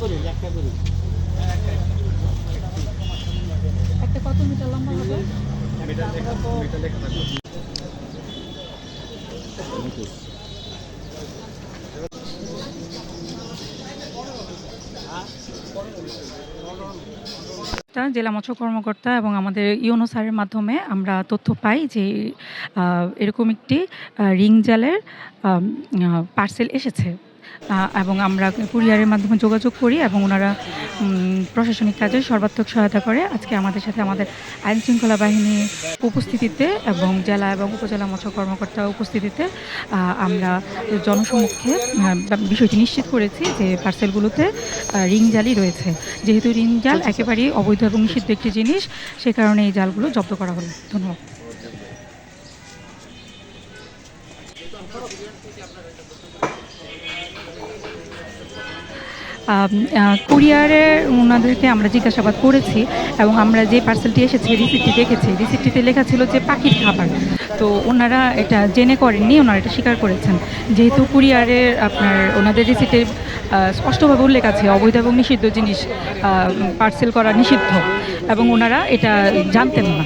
করে একটা করে। একটা কত মিটার লম্বা হবে? তা জেলা মৎস্য কর্মকর্তা এবং আমাদের ইউনো স্যারের মাধ্যমে আমরা তথ্য পাই যে এরকম একটি রিং জালের পার্সেল এসেছে। এবং আমরা কুরিয়ারের মাধ্যমে যোগাযোগ করি এবং ওনারা প্রশাসনিক কাজে সর্বাত্মক সহায়তা করে। আজকে আমাদের সাথে আমাদের আইন শৃঙ্খলা বাহিনী উপস্থিতিতে এবং জেলা এবং উপজেলা মৎস্য কর্মকর্তা উপস্থিতিতে আমরা জনসমক্ষে বিষয়টি নিশ্চিত করেছি যে পার্সেলগুলোতে রিং জালই রয়েছে। যেহেতু রিং জাল একেবারেই অবৈধ এবং নিষিদ্ধ একটি জিনিস সে কারণে এই জালগুলো জব্দ করা হলো। ধন্যবাদ। কুরিয়ারে ওনাদেরকে আমরা জিজ্ঞাসাবাদ করেছি এবং আমরা যে পার্সেলটি এসেছে রিসিপ্টটি দেখেছি। রিসিপ্টটিতে লেখা ছিল যে পাখির খাবার। তো ওনারা এটা জেনে করেননি, ওনারা এটা স্বীকার করেছেন। যেহেতু কুরিয়ারের আপনার ওনাদের রিসিপ্টে স্পষ্টভাবে উল্লেখ আছে, অবৈধ এবং নিষিদ্ধ জিনিস পার্সেল করা নিষিদ্ধ। এবং ওনারা এটা জানতেন না।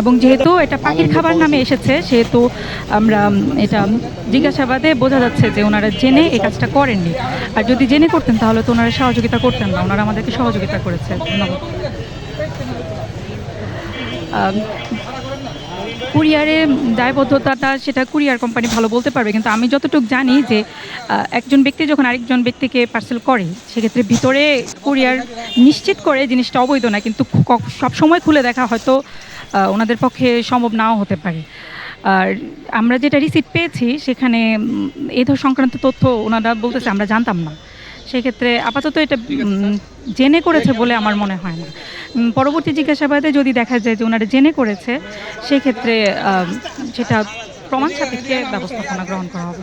এবং যেহেতু এটা পাখির খাবার নামে এসেছে, সেহেতু আমরা এটা জিজ্ঞাসাবাদে বোঝা যাচ্ছে যে ওনারা জেনে এই কাজটা করেননি। আর যদি জেনে করতেন, তাহলে তো ওনারা সহযোগিতা করতেন না। ওনারা আমাদেরকে সহযোগিতা করেছে। ধন্যবাদ। কুরিয়ারের দায়বদ্ধতাটা সেটা কুরিয়ার কোম্পানি ভালো বলতে পারবে, কিন্তু আমি যতটুকু জানি যে একজন ব্যক্তি যখন আরেকজন ব্যক্তিকে পার্সেল করে, সেক্ষেত্রে ভিতরে কুরিয়ার নিশ্চিত করে জিনিসটা অবৈধ না, কিন্তু সব সময় খুলে দেখা হয়তো ওনাদের পক্ষে সম্ভব নাও হতে পারে। আর আমরা যেটা রিসিপ্ট পেয়েছি, সেখানে এ সংক্রান্ত তথ্য ওনারা বলতেছে, আমরা জানতাম না। সেক্ষেত্রে আপাতত এটা জেনে করেছে বলে আমার মনে হয় না। পরবর্তী জিজ্ঞাসাবাদে যদি দেখা যায় যে ওনারা জেনে করেছে সেক্ষেত্রে সেটা প্রমাণ সাপেক্ষে ব্যবস্থাপনা গ্রহণ করা হবে।